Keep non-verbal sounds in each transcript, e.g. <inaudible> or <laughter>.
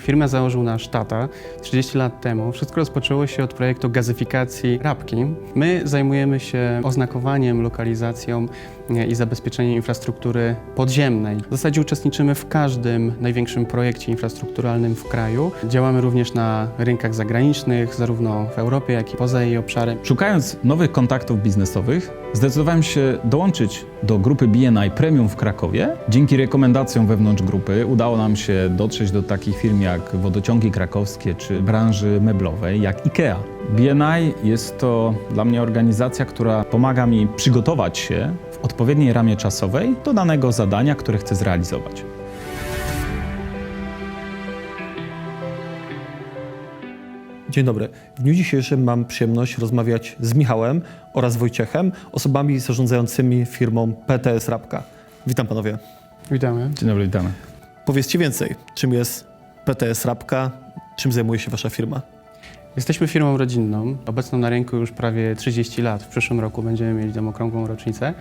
Firmę założył nasz tata 30 lat temu. Wszystko rozpoczęło się od projektu gazyfikacji Rabki. My zajmujemy się oznakowaniem, lokalizacją i zabezpieczeniem infrastruktury podziemnej. W zasadzie uczestniczymy w każdym największym projekcie infrastrukturalnym w kraju. Działamy również na rynkach zagranicznych, zarówno w Europie, jak i poza jej obszarem. Szukając nowych kontaktów biznesowych, zdecydowałem się dołączyć do grupy BNI Premium w Krakowie. Dzięki rekomendacjom wewnątrz grupy udało nam się dotrzeć do takich firm jak Wodociągi Krakowskie czy branży meblowej, jak IKEA. BNI jest to dla mnie organizacja, która pomaga mi przygotować się w odpowiedniej ramie czasowej do danego zadania, które chcę zrealizować. Dzień dobry. W dniu dzisiejszym mam przyjemność rozmawiać z Michałem oraz Wojciechem, osobami zarządzającymi firmą PTS Rabka. Witam panowie. Witamy. Dzień dobry, witamy. Powiedzcie więcej, czym jest PTS Rabka, czym zajmuje się wasza firma? Jesteśmy firmą rodzinną, obecną na rynku już prawie 30 lat. W przyszłym roku będziemy mieli tą okrągłą rocznicę.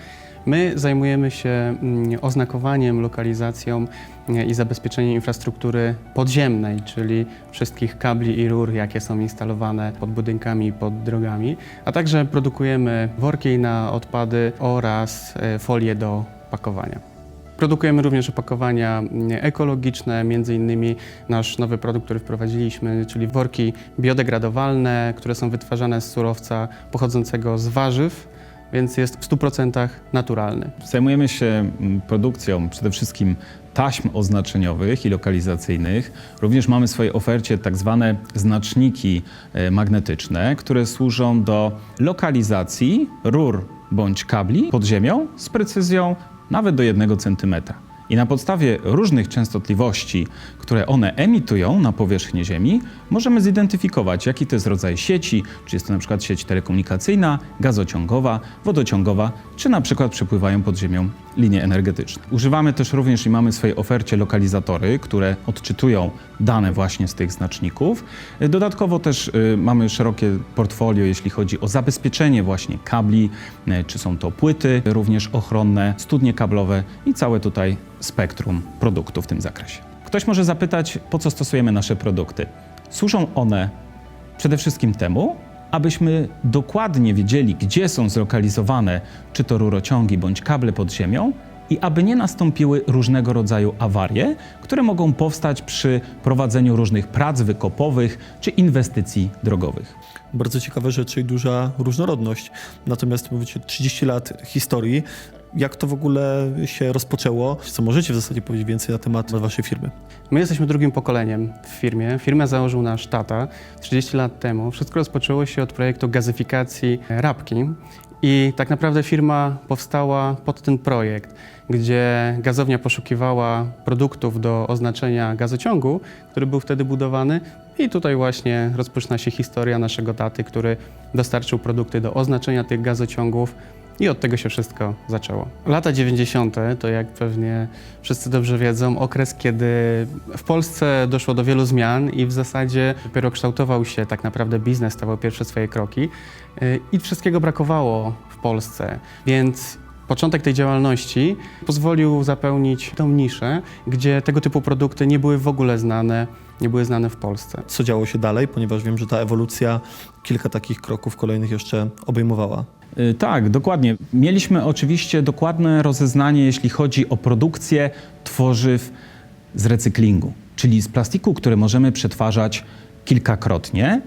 My zajmujemy się mm, oznakowaniem, lokalizacją mm, i zabezpieczeniem infrastruktury podziemnej, czyli wszystkich kabli i rur, jakie są instalowane pod budynkami i pod drogami, a także produkujemy worki na odpady oraz e, folie do pakowania. Produkujemy również opakowania mm, ekologiczne, między innymi nasz nowy produkt, który wprowadziliśmy, czyli worki biodegradowalne, które są wytwarzane z surowca pochodzącego z warzyw, więc jest w 100% naturalny. Zajmujemy się mm, produkcją przede wszystkim taśm oznaczeniowych i lokalizacyjnych. Również mamy w swojej ofercie tak zwane znaczniki e, magnetyczne, które służą do lokalizacji rur bądź kabli pod ziemią z precyzją nawet do 1 cm. I na podstawie różnych częstotliwości, które one emitują na powierzchnię Ziemi, możemy zidentyfikować, jaki to jest rodzaj sieci, czy jest to na przykład sieć telekomunikacyjna, gazociągowa, wodociągowa, czy na przykład przepływają pod ziemią linie energetyczne. Używamy też również i mamy w swojej ofercie lokalizatory, które odczytują dane właśnie z tych znaczników. Dodatkowo też y, mamy szerokie portfolio, jeśli chodzi o zabezpieczenie właśnie kabli, y, czy są to płyty również ochronne, studnie kablowe i całe tutaj spektrum produktów w tym zakresie. Ktoś może zapytać, po co stosujemy nasze produkty. Służą one przede wszystkim temu, abyśmy dokładnie wiedzieli, gdzie są zlokalizowane czy to rurociągi bądź kable pod ziemią i aby nie nastąpiły różnego rodzaju awarie, które mogą powstać przy prowadzeniu różnych prac wykopowych czy inwestycji drogowych. Bardzo ciekawe rzeczy i duża różnorodność. Natomiast mówicie 30 lat historii. Jak to w ogóle się rozpoczęło? Co możecie w zasadzie powiedzieć więcej na temat waszej firmy? My jesteśmy drugim pokoleniem w firmie. Firmę założył nasz tata 30 lat temu. Wszystko rozpoczęło się od projektu gazyfikacji Rabki. I tak naprawdę firma powstała pod ten projekt, gdzie gazownia poszukiwała produktów do oznaczenia gazociągu, który był wtedy budowany. I tutaj właśnie rozpoczyna się historia naszego taty, który dostarczył produkty do oznaczenia tych gazociągów. I od tego się wszystko zaczęło. Lata 90. to jak pewnie wszyscy dobrze wiedzą, okres, kiedy w Polsce doszło do wielu zmian i w zasadzie dopiero kształtował się tak naprawdę biznes, stawał pierwsze swoje kroki yy, i wszystkiego brakowało w Polsce. Więc początek tej działalności pozwolił zapełnić tą niszę, gdzie tego typu produkty nie były w ogóle znane, nie były znane w Polsce. Co działo się dalej? Ponieważ wiem, że ta ewolucja kilka takich kroków kolejnych jeszcze obejmowała. Y, Tak, dokładnie. Mieliśmy oczywiście dokładne rozeznanie, jeśli chodzi o produkcję tworzyw z recyklingu, czyli z plastiku, który możemy przetwarzać kilkakrotnie.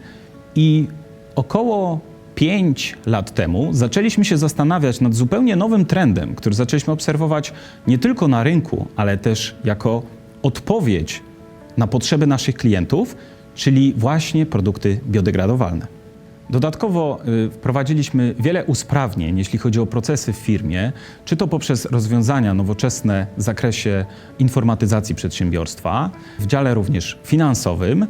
I około 5 lat temu zaczęliśmy się zastanawiać nad zupełnie nowym trendem, który zaczęliśmy obserwować nie tylko na rynku, ale też jako odpowiedź na potrzeby naszych klientów, czyli właśnie produkty biodegradowalne. Dodatkowo y, wprowadziliśmy wiele usprawnień, jeśli chodzi o procesy w firmie, czy to poprzez rozwiązania nowoczesne w zakresie informatyzacji przedsiębiorstwa, w dziale również finansowym, y,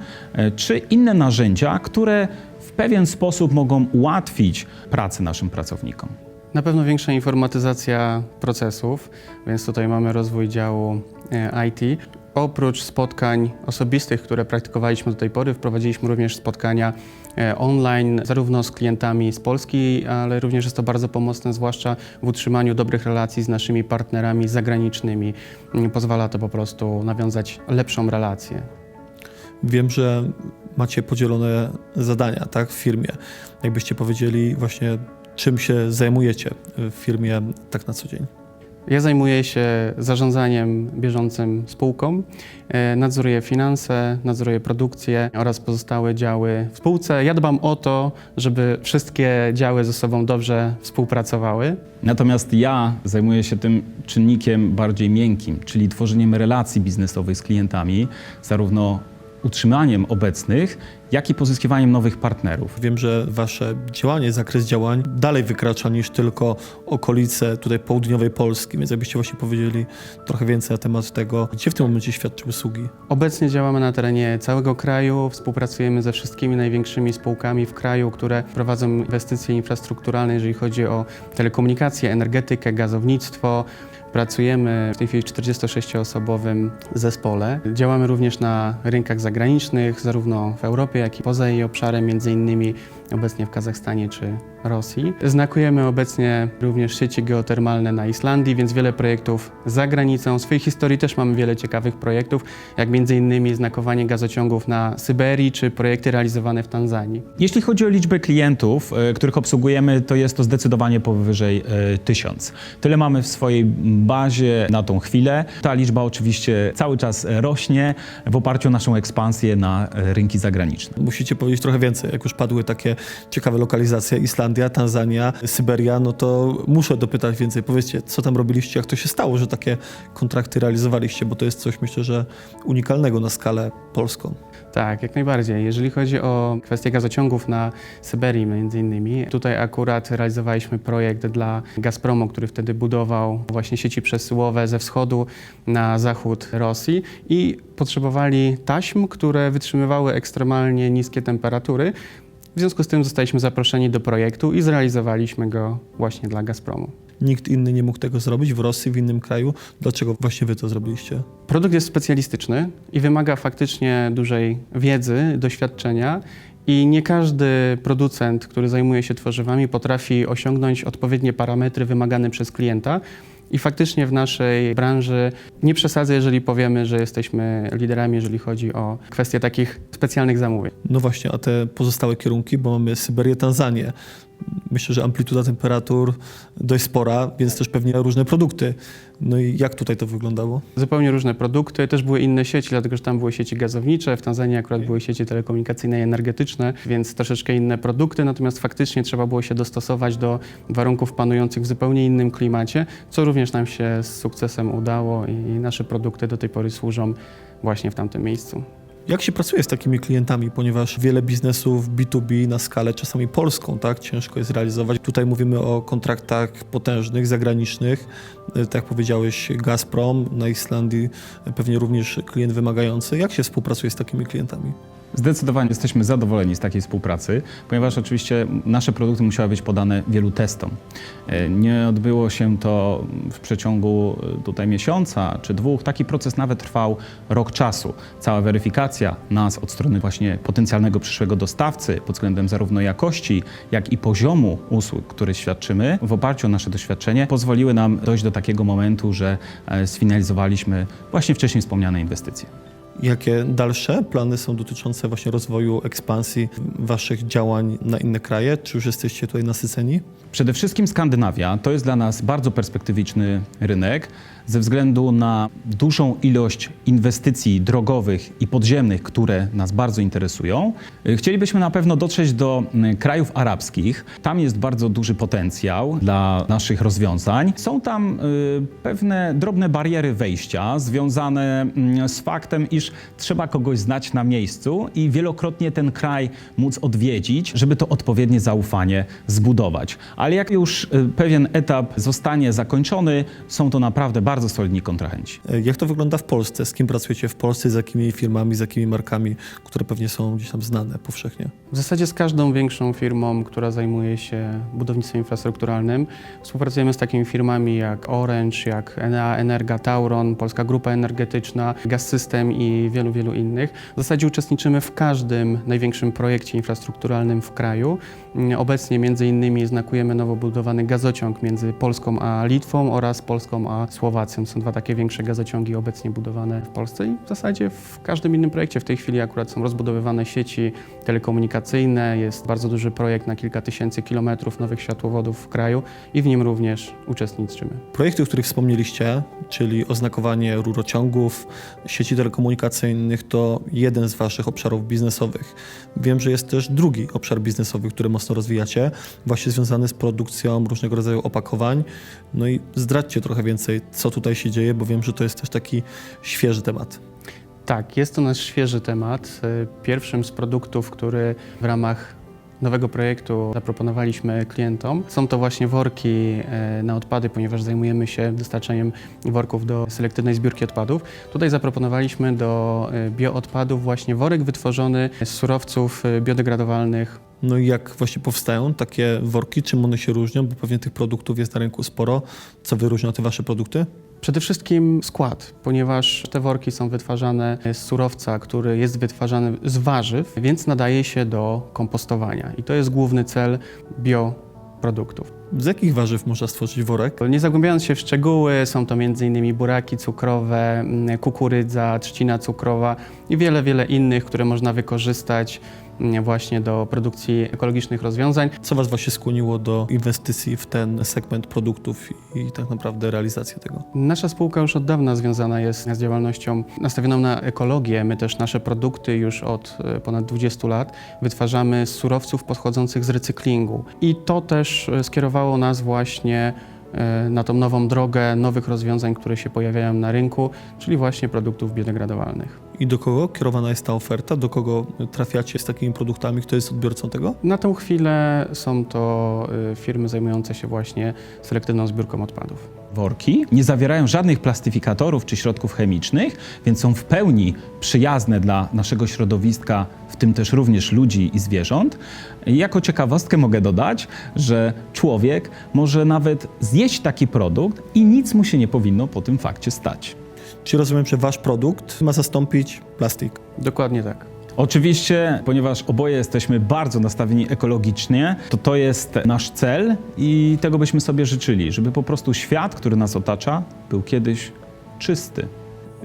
czy inne narzędzia, które w pewien sposób mogą ułatwić pracę naszym pracownikom. Na pewno większa informatyzacja procesów, więc tutaj mamy rozwój działu e, IT. Oprócz spotkań osobistych, które praktykowaliśmy do tej pory, wprowadziliśmy również spotkania e, online, zarówno z klientami z Polski, ale również jest to bardzo pomocne, zwłaszcza w utrzymaniu dobrych relacji z naszymi partnerami zagranicznymi. Mm, Pozwala to po prostu nawiązać lepszą relację. Wiem, że macie podzielone zadania tak, w firmie. Jakbyście powiedzieli właśnie, czym się zajmujecie w firmie tak na co dzień. Ja zajmuję się zarządzaniem bieżącym spółką, e, nadzoruję finanse, nadzoruję produkcję oraz pozostałe działy w spółce. Ja dbam o to, żeby wszystkie działy ze sobą dobrze współpracowały. Natomiast ja zajmuję się tym czynnikiem bardziej miękkim, czyli tworzeniem relacji biznesowych z klientami, zarówno utrzymaniem obecnych, jak i pozyskiwaniem nowych partnerów. Wiem, że wasze działanie, zakres działań dalej wykracza niż tylko okolice tutaj południowej Polski, więc jakbyście właśnie powiedzieli trochę więcej na temat tego, gdzie w tym momencie świadczy usługi. Obecnie działamy na terenie całego kraju, współpracujemy ze wszystkimi największymi spółkami w kraju, które prowadzą inwestycje infrastrukturalne, jeżeli chodzi o telekomunikację, energetykę, gazownictwo. Pracujemy w tej chwili w 46-osobowym zespole. Działamy również na rynkach zagranicznych, zarówno w Europie, jak i poza jej obszarem, między innymi obecnie w Kazachstanie czy Rosji. Znakujemy obecnie również sieci geotermalne na Islandii, więc wiele projektów za granicą. W swojej historii też mamy wiele ciekawych projektów, jak innymi znakowanie gazociągów na Syberii czy projekty realizowane w Tanzanii. Jeśli chodzi o liczbę klientów, e, których obsługujemy, to jest to zdecydowanie powyżej e, tysiąc. Tyle mamy w swojej bazie na tą chwilę. Ta liczba oczywiście cały czas rośnie w oparciu o naszą ekspansję na e, rynki zagraniczne. Musicie powiedzieć trochę więcej. Jak już padły takie ciekawe lokalizacje, Islandia, Tanzania, Syberia, no to muszę dopytać więcej. Powiedzcie, co tam robiliście, jak to się stało, że takie kontrakty realizowaliście, bo to jest coś, myślę, że unikalnego na skalę polską. Tak, jak najbardziej. Jeżeli chodzi o kwestię gazociągów na Syberii między innymi, tutaj akurat realizowaliśmy projekt dla Gazpromu, który wtedy budował właśnie sieci przesyłowe ze wschodu na zachód Rosji i potrzebowali taśm, które wytrzymywały ekstremalnie niskie temperatury. W związku z tym zostaliśmy zaproszeni do projektu i zrealizowaliśmy go właśnie dla Gazpromu. Nikt inny nie mógł tego zrobić w Rosji, w innym kraju. Dlaczego właśnie wy to zrobiliście? Produkt jest specjalistyczny i wymaga faktycznie dużej wiedzy, doświadczenia. I nie każdy producent, który zajmuje się tworzywami, potrafi osiągnąć odpowiednie parametry wymagane przez klienta. I faktycznie w naszej branży nie przesadzę, jeżeli powiemy, że jesteśmy liderami, jeżeli chodzi o kwestie takich specjalnych zamówień. No właśnie, a te pozostałe kierunki, bo mamy Syberię, Tanzanię. Myślę, że amplituda temperatur dość spora, więc też pewnie różne produkty. No i jak tutaj to wyglądało? Zupełnie różne produkty, też były inne sieci, dlatego że tam były sieci gazownicze, w Tanzanii akurat były sieci telekomunikacyjne i energetyczne, więc troszeczkę inne produkty, natomiast faktycznie trzeba było się dostosować do warunków panujących w zupełnie innym klimacie, co również nam się z sukcesem udało i nasze produkty do tej pory służą właśnie w tamtym miejscu. Jak się pracuje z takimi klientami, ponieważ wiele biznesów B2B na skalę czasami polską, tak, ciężko jest realizować. Tutaj mówimy o kontraktach potężnych, zagranicznych. E, Tak jak powiedziałeś, Gazprom na Islandii, e, pewnie również klient wymagający. Jak się współpracuje z takimi klientami? Zdecydowanie jesteśmy zadowoleni z takiej współpracy, ponieważ oczywiście nasze produkty musiały być podane wielu testom. E, Nie odbyło się to w przeciągu e, tutaj miesiąca czy dwóch. Taki proces nawet trwał rok czasu. Cała weryfikacja nas od strony właśnie potencjalnego przyszłego dostawcy pod względem zarówno jakości, jak i poziomu usług, które świadczymy, w oparciu o nasze doświadczenie, pozwoliły nam dojść do takiego momentu, że e, sfinalizowaliśmy właśnie wcześniej wspomniane inwestycje. Jakie dalsze plany są dotyczące właśnie rozwoju, ekspansji waszych działań na inne kraje? Czy już jesteście tutaj nasyceni? Przede wszystkim Skandynawia to jest dla nas bardzo perspektywiczny rynek ze względu na dużą ilość inwestycji drogowych i podziemnych, które nas bardzo interesują. Y, Chcielibyśmy na pewno dotrzeć do mm, krajów arabskich. Tam jest bardzo duży potencjał dla naszych rozwiązań. Są tam y, pewne drobne bariery wejścia związane mm, z faktem, iż trzeba kogoś znać na miejscu i wielokrotnie ten kraj móc odwiedzić, żeby to odpowiednie zaufanie zbudować. Ale jak już y, pewien etap zostanie zakończony, są to naprawdę bardzo solidni kontrahenci. E, Jak to wygląda w Polsce? Z kim pracujecie w Polsce? Z jakimi firmami, z jakimi markami, które pewnie są gdzieś tam znane powszechnie? W zasadzie z każdą większą firmą, która zajmuje się budownictwem infrastrukturalnym. Współpracujemy z takimi firmami jak Orange, jak Enea Energa, Tauron, Polska Grupa Energetyczna, Gaz System i wielu, wielu innych. W zasadzie uczestniczymy w każdym największym projekcie infrastrukturalnym w kraju. Mm, Obecnie między innymi znakujemy nowo budowany gazociąg między Polską a Litwą oraz Polską a Słowacją. Są dwa takie większe gazociągi obecnie budowane w Polsce i w zasadzie w każdym innym projekcie w tej chwili akurat są rozbudowywane sieci telekomunikacyjne. Jest bardzo duży projekt na kilka tysięcy kilometrów nowych światłowodów w kraju i w nim również uczestniczymy. Projekty, o których wspomnieliście, czyli oznakowanie rurociągów, sieci telekomunikacyjnych, to jeden z Waszych obszarów biznesowych. Wiem, że jest też drugi obszar biznesowy, który mocno rozwijacie, właśnie związany z produkcją różnego rodzaju opakowań. No i zdradźcie trochę więcej, co tutaj się dzieje, bo wiem, że to jest też taki świeży temat. Tak, jest to nasz świeży temat. Y, Pierwszym z produktów, który w ramach nowego projektu zaproponowaliśmy klientom, są to właśnie worki e, na odpady, ponieważ zajmujemy się dostarczaniem worków do selektywnej zbiórki odpadów. Tutaj zaproponowaliśmy do e, bioodpadów właśnie worek wytworzony z surowców e, biodegradowalnych No i jak właśnie powstają takie worki, czym one się różnią, bo pewnie tych produktów jest na rynku sporo. Co wyróżnia te Wasze produkty? Przede wszystkim skład, ponieważ te worki są wytwarzane z surowca, który jest wytwarzany z warzyw, więc nadaje się do kompostowania. I to jest główny cel bioproduktów. Z jakich warzyw można stworzyć worek? Nie zagłębiając się w szczegóły, są to m.in. buraki cukrowe, mm, kukurydza, trzcina cukrowa i wiele, wiele innych, które można wykorzystać właśnie do produkcji ekologicznych rozwiązań. Co Was właśnie skłoniło do inwestycji w ten segment produktów i tak naprawdę realizację tego? Nasza spółka już od dawna związana jest z działalnością nastawioną na ekologię. My też nasze produkty już od e, ponad 20 lat wytwarzamy z surowców pochodzących z recyklingu. I to też e, skierowało nas właśnie e, na tą nową drogę nowych rozwiązań, które się pojawiają na rynku, czyli właśnie produktów biodegradowalnych. I do kogo kierowana jest ta oferta? Do kogo trafiacie z takimi produktami? Kto jest odbiorcą tego? Na tą chwilę są to e, firmy zajmujące się właśnie selektywną zbiórką odpadów. Worki nie zawierają żadnych plastyfikatorów czy środków chemicznych, więc są w pełni przyjazne dla naszego środowiska, w tym też również ludzi i zwierząt. I jako ciekawostkę mogę dodać, że człowiek może nawet zjeść taki produkt i nic mu się nie powinno po tym fakcie stać. Czy rozumiem, że Wasz produkt ma zastąpić plastik? Dokładnie tak. Oczywiście, ponieważ oboje jesteśmy bardzo nastawieni ekologicznie, to to jest nasz cel i tego byśmy sobie życzyli, żeby po prostu świat, który nas otacza, był kiedyś czysty.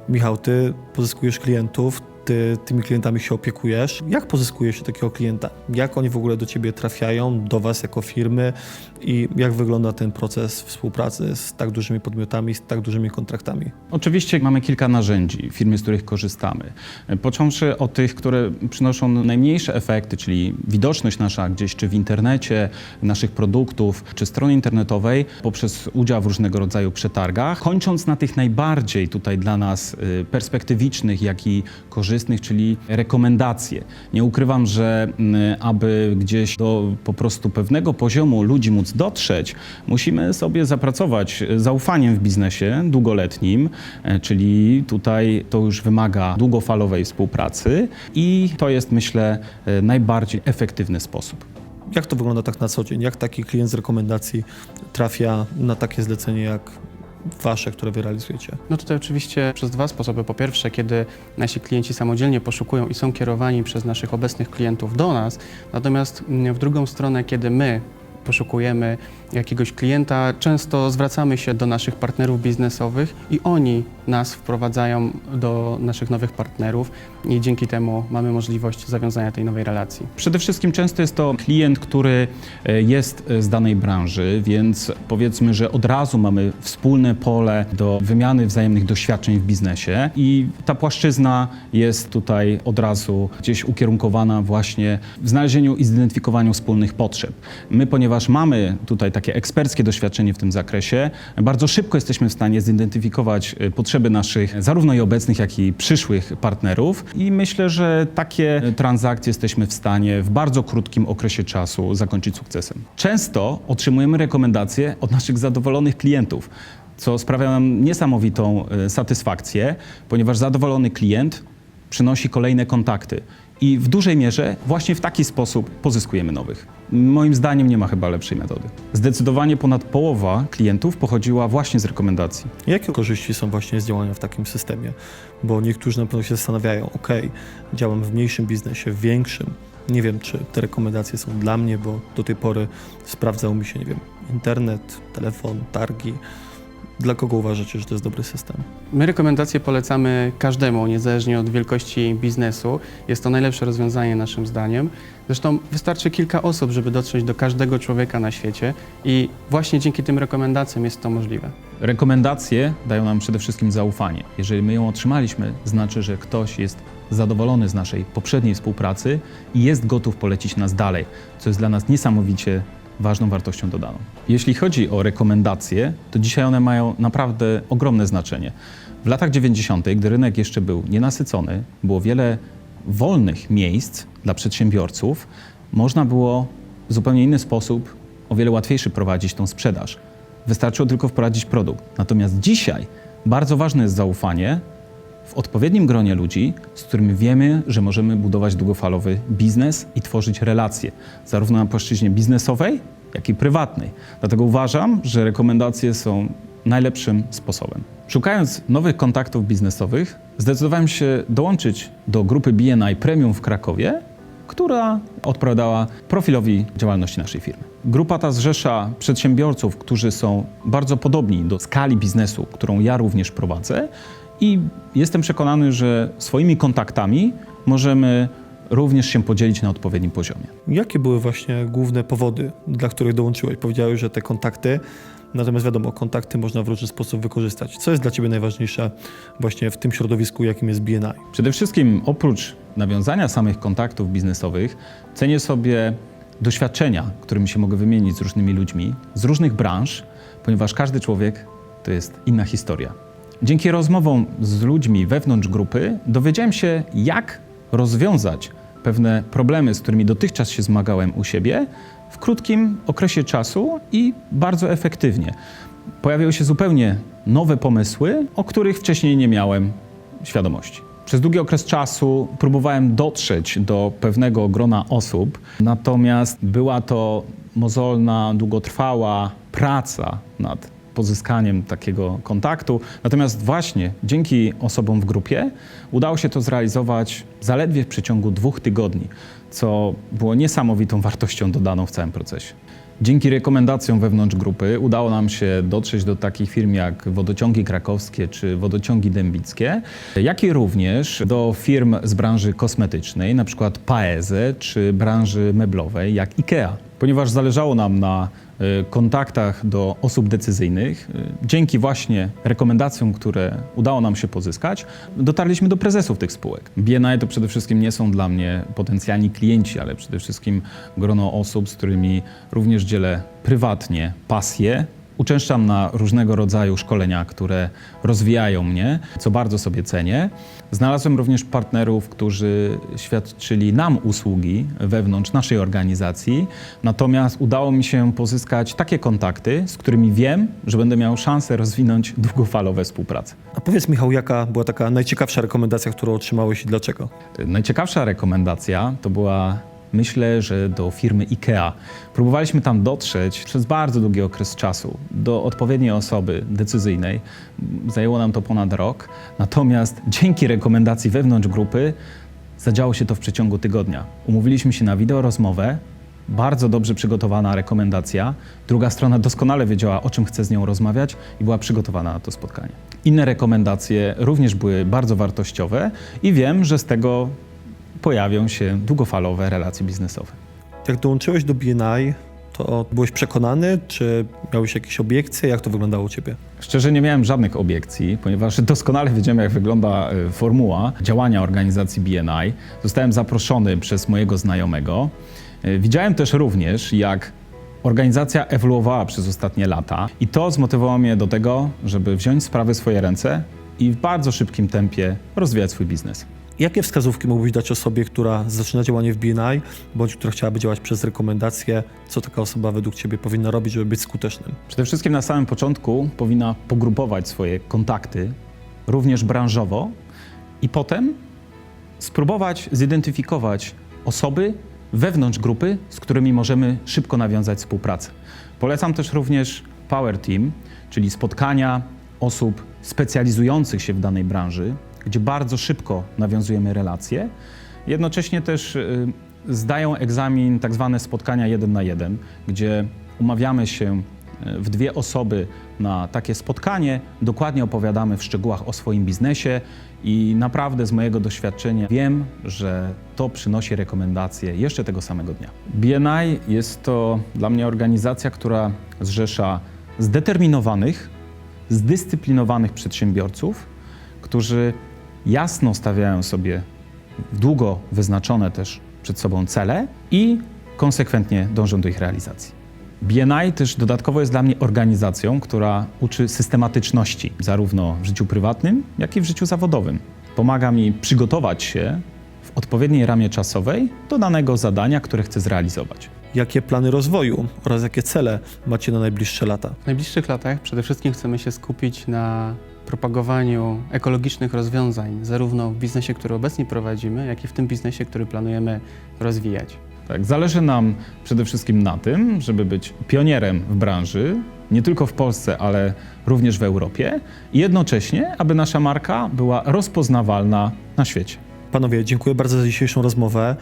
Michał, Ty pozyskujesz klientów, Ty tymi klientami się opiekujesz. Jak pozyskuje się takiego klienta? Jak oni w ogóle do Ciebie trafiają, do Was jako firmy i jak wygląda ten proces współpracy z tak dużymi podmiotami, z tak dużymi kontraktami? Oczywiście mamy kilka narzędzi, firmy, z których korzystamy. Począwszy od tych, które przynoszą najmniejsze efekty, czyli widoczność nasza gdzieś czy w internecie, naszych produktów, czy strony internetowej, poprzez udział w różnego rodzaju przetargach, kończąc na tych najbardziej tutaj dla nas y, perspektywicznych, jak i korzystnych, czyli rekomendacje. Nie ukrywam, że mm, aby gdzieś do po prostu pewnego poziomu ludzi móc dotrzeć, musimy sobie zapracować zaufaniem w biznesie długoletnim, e, czyli tutaj to już wymaga długofalowej współpracy i to jest, myślę, e, najbardziej efektywny sposób. Jak to wygląda tak na co dzień? Jak taki klient z rekomendacji trafia na takie zlecenie jak Wasze, które Wy realizujecie? No tutaj oczywiście przez dwa sposoby. Po pierwsze, kiedy nasi klienci samodzielnie poszukują i są kierowani przez naszych obecnych klientów do nas, natomiast w drugą stronę, kiedy my poszukujemy jakiegoś klienta, często zwracamy się do naszych partnerów biznesowych i oni nas wprowadzają do naszych nowych partnerów i dzięki temu mamy możliwość zawiązania tej nowej relacji. Przede wszystkim często jest to klient, który e, jest e, z danej branży, więc powiedzmy, że od razu mamy wspólne pole do wymiany wzajemnych doświadczeń w biznesie i ta płaszczyzna jest tutaj od razu gdzieś ukierunkowana właśnie w znalezieniu i zidentyfikowaniu wspólnych potrzeb. My, ponieważ mamy tutaj takie eksperckie doświadczenie w tym zakresie, bardzo szybko jesteśmy w stanie zidentyfikować e, potrzeby naszych zarówno i obecnych, jak i przyszłych partnerów i myślę, że takie transakcje jesteśmy w stanie w bardzo krótkim okresie czasu zakończyć sukcesem. Często otrzymujemy rekomendacje od naszych zadowolonych klientów, co sprawia nam niesamowitą e, satysfakcję, ponieważ zadowolony klient przynosi kolejne kontakty. I w dużej mierze właśnie w taki sposób pozyskujemy nowych. Moim zdaniem nie ma chyba lepszej metody. Zdecydowanie ponad połowa klientów pochodziła właśnie z rekomendacji. Jakie korzyści są właśnie z działania w takim systemie? Bo niektórzy na pewno się zastanawiają, ok, działam w mniejszym biznesie, w większym. Nie wiem, czy te rekomendacje są dla mnie, bo do tej pory sprawdzał mi się, nie wiem, internet, telefon, targi. Dla kogo uważacie, że to jest dobry system? My rekomendacje polecamy każdemu, niezależnie od wielkości biznesu. Jest to najlepsze rozwiązanie naszym zdaniem. Zresztą wystarczy kilka osób, żeby dotrzeć do każdego człowieka na świecie i właśnie dzięki tym rekomendacjom jest to możliwe. Rekomendacje dają nam przede wszystkim zaufanie. Jeżeli my ją otrzymaliśmy, znaczy, że ktoś jest zadowolony z naszej poprzedniej współpracy i jest gotów polecić nas dalej, co jest dla nas niesamowicie ważną wartością dodaną. Jeśli chodzi o rekomendacje, to dzisiaj one mają naprawdę ogromne znaczenie. W latach 90., gdy rynek jeszcze był nienasycony, było wiele wolnych miejsc dla przedsiębiorców, można było w zupełnie inny sposób, o wiele łatwiejszy prowadzić tą sprzedaż. Wystarczyło tylko wprowadzić produkt. Natomiast dzisiaj bardzo ważne jest zaufanie w odpowiednim gronie ludzi, z którymi wiemy, że możemy budować długofalowy biznes i tworzyć relacje, zarówno na płaszczyźnie biznesowej, jak i prywatnej. Dlatego uważam, że rekomendacje są najlepszym sposobem. Szukając nowych kontaktów biznesowych, zdecydowałem się dołączyć do grupy BNI Premium w Krakowie, która odpowiadała profilowi działalności naszej firmy. Grupa ta zrzesza przedsiębiorców, którzy są bardzo podobni do skali biznesu, którą ja również prowadzę i jestem przekonany, że swoimi kontaktami możemy również się podzielić na odpowiednim poziomie. Jakie były właśnie główne powody, dla których dołączyłeś? Powiedziałeś, że te kontakty, natomiast wiadomo, kontakty można w różny sposób wykorzystać. Co jest dla Ciebie najważniejsze właśnie w tym środowisku, jakim jest BNI? Przede wszystkim oprócz nawiązania samych kontaktów biznesowych, cenię sobie doświadczenia, którymi się mogę wymienić z różnymi ludźmi z różnych branż, ponieważ każdy człowiek to jest inna historia. Dzięki rozmowom z ludźmi wewnątrz grupy dowiedziałem się, jak rozwiązać pewne problemy, z którymi dotychczas się zmagałem u siebie, w krótkim okresie czasu i bardzo efektywnie. Pojawiły się zupełnie nowe pomysły, o których wcześniej nie miałem świadomości. Przez długi okres czasu próbowałem dotrzeć do pewnego grona osób, natomiast była to mozolna, długotrwała praca nad pozyskaniem takiego kontaktu. Natomiast właśnie dzięki osobom w grupie udało się to zrealizować zaledwie w przeciągu dwóch tygodni, co było niesamowitą wartością dodaną w całym procesie. Dzięki rekomendacjom wewnątrz grupy udało nam się dotrzeć do takich firm jak Wodociągi Krakowskie czy Wodociągi Dębickie, jak i również do firm z branży kosmetycznej, na przykład Paeze czy branży meblowej jak IKEA. Ponieważ zależało nam na kontaktach do osób decyzyjnych, y, dzięki właśnie rekomendacjom, które udało nam się pozyskać, dotarliśmy do prezesów tych spółek. BNI to przede wszystkim nie są dla mnie potencjalni klienci, ale przede wszystkim grono osób, z którymi również dzielę prywatnie pasję, Uczęszczam na różnego rodzaju szkolenia, które rozwijają mnie, co bardzo sobie cenię. Znalazłem również partnerów, którzy świadczyli nam usługi wewnątrz naszej organizacji, natomiast udało mi się pozyskać takie kontakty, z którymi wiem, że będę miał szansę rozwinąć długofalowe współpracę. A powiedz Michał, jaka była taka najciekawsza rekomendacja, którą otrzymałeś i dlaczego? Najciekawsza rekomendacja to była, myślę, że do firmy IKEA. Próbowaliśmy tam dotrzeć przez bardzo długi okres czasu do odpowiedniej osoby decyzyjnej. Zajęło nam to ponad rok. Natomiast dzięki rekomendacji wewnątrz grupy zadziało się to w przeciągu tygodnia. Umówiliśmy się na wideorozmowę. Bardzo dobrze przygotowana rekomendacja. Druga strona doskonale wiedziała, o czym chce z nią rozmawiać i była przygotowana na to spotkanie. Inne rekomendacje również były bardzo wartościowe i wiem, że z tego pojawią się długofalowe relacje biznesowe. Jak dołączyłeś do BNI, to byłeś przekonany, czy miałeś jakieś obiekcje? Jak to wyglądało u Ciebie? Szczerze nie miałem żadnych obiekcji, ponieważ <laughs> doskonale wiedziałem, jak wygląda y, formuła działania organizacji BNI. Zostałem zaproszony przez mojego znajomego. Y, Widziałem też również, jak organizacja ewoluowała przez ostatnie lata i to zmotywowało mnie do tego, żeby wziąć sprawy w swoje ręce i w bardzo szybkim tempie rozwijać swój biznes. Jakie wskazówki mógłbyś dać osobie, która zaczyna działanie w BNI, bądź która chciałaby działać przez rekomendacje? Co taka osoba według Ciebie powinna robić, żeby być skutecznym? Przede wszystkim na samym początku powinna pogrupować swoje kontakty, również branżowo, i potem spróbować zidentyfikować osoby wewnątrz grupy, z którymi możemy szybko nawiązać współpracę. Polecam też również Power Team, czyli spotkania osób specjalizujących się w danej branży, gdzie bardzo szybko nawiązujemy relacje. Jednocześnie też y, zdają egzamin tak zwane spotkania jeden na jeden, gdzie umawiamy się e, w dwie osoby na takie spotkanie, dokładnie opowiadamy w szczegółach o swoim biznesie i naprawdę z mojego doświadczenia wiem, że to przynosi rekomendacje jeszcze tego samego dnia. BNI jest to dla mnie organizacja, która zrzesza zdeterminowanych, zdyscyplinowanych przedsiębiorców, którzy jasno stawiają sobie długo wyznaczone też przed sobą cele i konsekwentnie dążą do ich realizacji. BNI też dodatkowo jest dla mnie organizacją, która uczy systematyczności zarówno w życiu prywatnym, jak i w życiu zawodowym. Pomaga mi przygotować się w odpowiedniej ramie czasowej do danego zadania, które chcę zrealizować. Jakie plany rozwoju oraz jakie cele macie na najbliższe lata? W najbliższych latach przede wszystkim chcemy się skupić na propagowaniu ekologicznych rozwiązań, zarówno w biznesie, który obecnie prowadzimy, jak i w tym biznesie, który planujemy rozwijać. Tak, zależy nam przede wszystkim na tym, żeby być pionierem w branży, nie tylko w Polsce, ale również w Europie i jednocześnie, aby nasza marka była rozpoznawalna na świecie. Panowie, dziękuję bardzo za dzisiejszą rozmowę.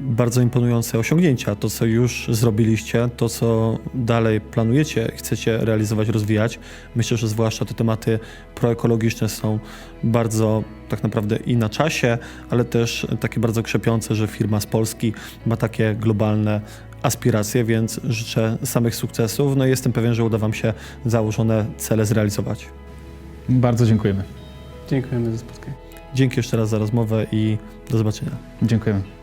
Bardzo imponujące osiągnięcia. To, co już zrobiliście, to, co dalej planujecie, chcecie realizować, rozwijać. Myślę, że zwłaszcza te tematy proekologiczne są bardzo tak naprawdę i na czasie, ale też takie bardzo krzepiące, że firma z Polski ma takie globalne aspiracje, więc życzę samych sukcesów. No i jestem pewien, że uda Wam się założone cele zrealizować. Bardzo dziękujemy. Dziękujemy za spotkanie. Dzięki jeszcze raz za rozmowę i do zobaczenia. Dziękujemy.